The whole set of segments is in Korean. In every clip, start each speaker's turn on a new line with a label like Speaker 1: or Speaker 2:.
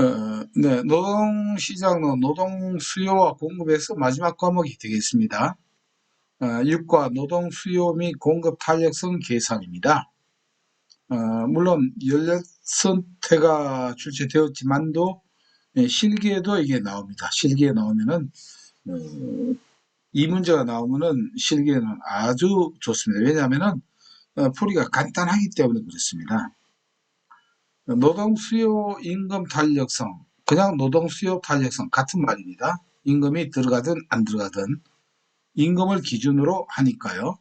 Speaker 1: 어, 네, 노동시장은 노동 수요와 공급에서 마지막 과목이 되겠습니다. 어, 6과 노동 수요 및 공급 탄력성 계산입니다. 어, 물론 16선태가 출제되었지만도 예, 실기에도 이게 나옵니다. 실기에 나오면은 어, 이 문제가 나오면은 실기에는 아주 좋습니다. 왜냐하면은 어, 풀이가 간단하기 때문에 그렇습니다. 노동 수요 임금 탄력성 그냥 노동 수요 탄력성 같은 말입니다. 임금이 들어가든 안 들어가든 임금을 기준으로 하니까요.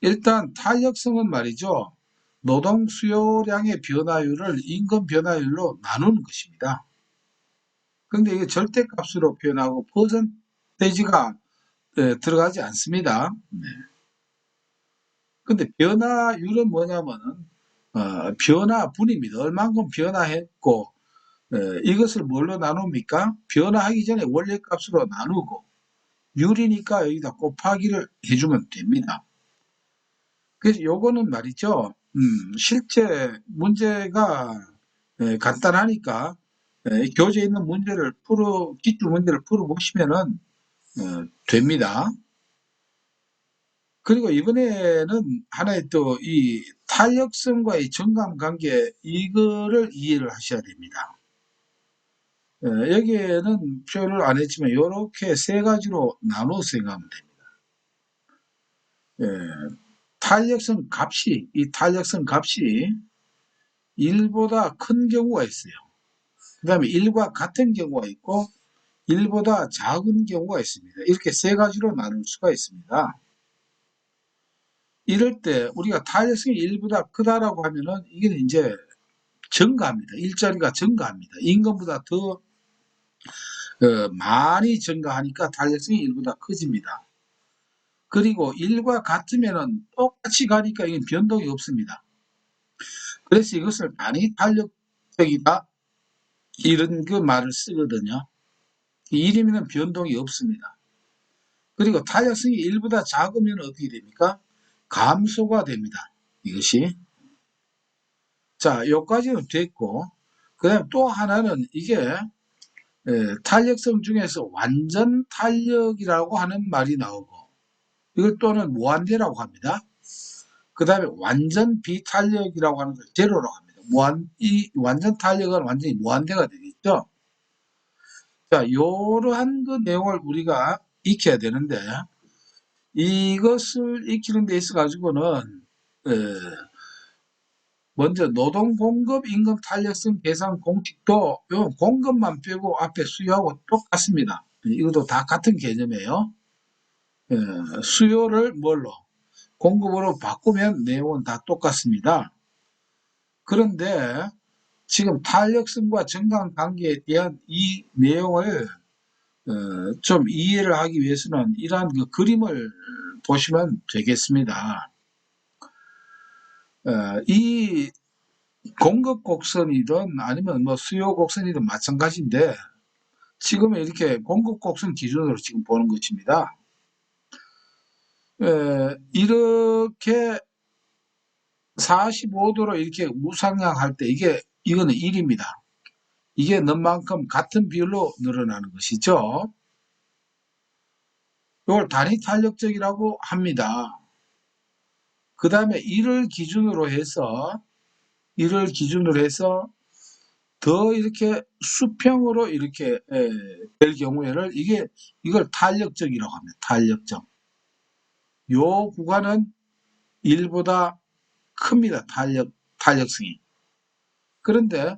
Speaker 1: 일단 탄력성은 말이죠. 노동 수요량의 변화율을 임금 변화율로 나누는 것입니다. 그런데 이게 절대값으로 표현하고 퍼센테이지가 에, 들어가지 않습니다. 네. 근데 변화율은 뭐냐면은 어, 변화분입니다. 얼만큼 변화했고 에, 이것을 뭘로 나눕니까? 변화하기 전에 원래값으로 나누고 유리니까 여기다 곱하기를 해주면 됩니다. 그래서 요거는 말이죠. 음, 실제 문제가 에, 간단하니까 에, 교재에 있는 문제를 풀어 기출 문제를 풀어 보시면은 어, 됩니다. 그리고 이번에는 하나의 또 이 탄력성과의 정감 관계 이거를 이해를 하셔야 됩니다. 에, 여기에는 표현을 안 했지만 이렇게 세 가지로 나눠 생각하면 됩니다. 에, 탄력성 값이 이 탄력성 값이 1보다 큰 경우가 있어요. 그 다음에 1과 같은 경우가 있고 1보다 작은 경우가 있습니다. 이렇게 세 가지로 나눌 수가 있습니다. 이럴 때 우리가 탄력성이 1보다 크다라고 하면은 이게 이제 증가합니다. 일자리가 증가합니다. 임금보다 더 어, 많이 증가하니까 탄력성이 1보다 커집니다. 그리고 1과 같으면은 똑같이 가니까 이게 변동이 없습니다. 그래서 이것을 많이 탄력적이다 이런 그 말을 쓰거든요. 1이면 변동이 없습니다. 그리고 탄력성이 1보다 작으면 어떻게 됩니까? 감소가 됩니다. 이것이. 자, 여기까지는 됐고, 그 다음 또 하나는 이게 에, 탄력성 중에서 완전 탄력이라고 하는 말이 나오고, 이걸 또는 무한대라고 합니다. 그 다음에 완전 비탄력이라고 하는 걸 제로라고 합니다. 무한, 이 완전 탄력은 완전히 무한대가 되겠죠. 자, 이러한 그 내용을 우리가 익혀야 되는데, 이것을 익히는 데 있어 가지고는 에, 먼저 노동 공급 임금 탄력성 계산 공식도 요 공급만 빼고 앞에 수요하고 똑같습니다. 이것도 다 같은 개념이에요. 에, 수요를 뭘로 공급으로 바꾸면 내용은 다 똑같습니다. 그런데 지금 탄력성과 정강 관계에 대한 이 내용을 어, 좀 이해를 하기 위해서는 이러한 그 그림을 보시면 되겠습니다. 어, 이 공급 곡선이든 아니면 뭐 수요 곡선이든 마찬가지인데 지금은 이렇게 공급 곡선 기준으로 지금 보는 것입니다. 에, 이렇게 45도로 이렇게 우상향 할 때 이게 이거는 1입니다. 이게 는 만큼 같은 비율로 늘어나는 것이죠. 이걸 단위 탄력적이라고 합니다. 그 다음에 이를 기준으로 해서 이를 기준으로 해서 더 이렇게 수평으로 이렇게 될 경우에는 이게 이걸 탄력적이라고 합니다. 탄력적. 요 구간은 1보다 큽니다. 탄력 탄력성이. 그런데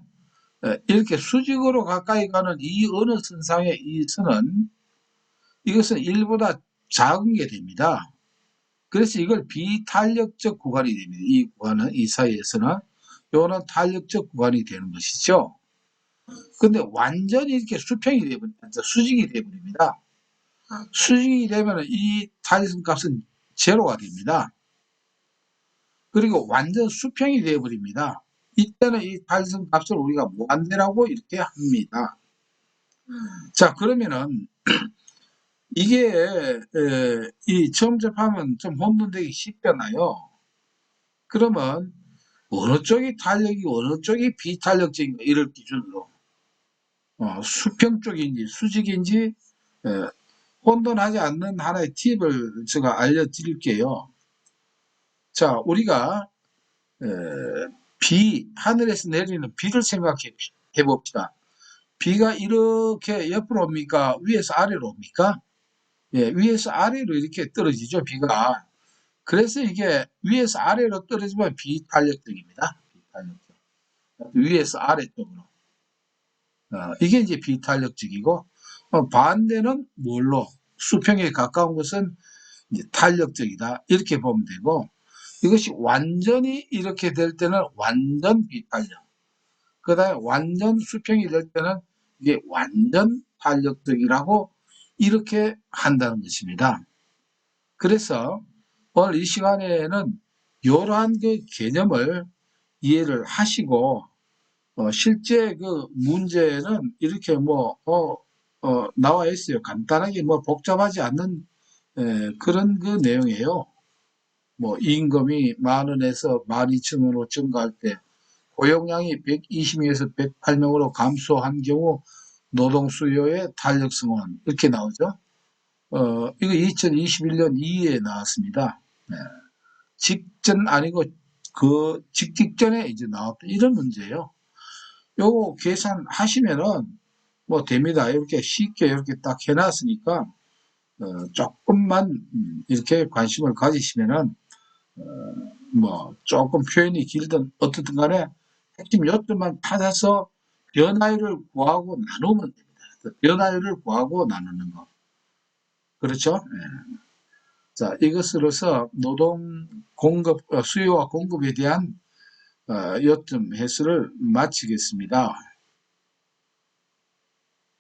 Speaker 1: 이렇게 수직으로 가까이 가는 이 어느 선상의 이 선은 이것은 1보다 작은 게 됩니다. 그래서 이걸 비탄력적 구간이 됩니다. 이 구간은 이 사이에서는 요는 탄력적 구간이 되는 것이죠. 근데 완전히 이렇게 수평이 되버립니다. 수직이 되버립니다. 수직이 되면 이 탄력성 값은 제로가 됩니다. 그리고 완전 수평이 되어버립니다. 이때는 이 탄성 값을 우리가 무한대라고 이렇게 합니다. 자 그러면은 이게 에, 이 처음 접하면 좀 혼돈되기 쉽잖아요. 그러면 어느 쪽이 탄력이 어느 쪽이 비탄력적인가 이를 기준으로 어, 수평 쪽인지 수직인지 에, 혼돈하지 않는 하나의 팁을 제가 알려드릴게요. 자, 우리가 에, 비 하늘에서 내리는 비를 생각해 봅시다. 비가 이렇게 옆으로 옵니까? 위에서 아래로 옵니까? 예, 위에서 아래로 이렇게 떨어지죠, 비가. 그래서 이게 위에서 아래로 떨어지면 비탄력적입니다. 비탄력적. 위에서 아래쪽으로. 어, 이게 이제 비탄력적이고, 어, 반대는 뭘로? 수평에 가까운 것은 탄력적이다. 이렇게 보면 되고, 이것이 완전히 이렇게 될 때는 완전 비탄력. 그 다음에 완전 수평이 될 때는 이게 완전 탄력적이라고 이렇게 한다는 것입니다. 그래서 오늘 이 시간에는 이러한 그 개념을 이해를 하시고 어, 실제 그 문제는 이렇게 뭐 어, 어, 나와 있어요. 간단하게 뭐 복잡하지 않는 에, 그런 그 내용이에요. 뭐 임금이 만 원에서 만 이천 원으로 증가할 때 고용량이 120명에서 108명으로 감소한 경우 노동 수요의 탄력성은 이렇게 나오죠. 어, 이거 2021년 2위에 나왔습니다. 네. 직전 아니고 그 직직전에 이제 나왔던 이런 문제예요. 요거 계산하시면은 뭐 됩니다. 이렇게 쉽게 이렇게 딱 해놨으니까 어, 조금만 음, 이렇게 관심을 가지시면은 어, 뭐 조금 표현이 길든 어떻든 간에 핵심 요점만 찾아서 변화율을 구하고 나누면 됩니다. 변화율을 구하고 나누는 거. 그렇죠? 예. 자, 이것으로서 노동 공급, 어, 수요와 공급에 대한 어, 요점 해설을 마치겠습니다.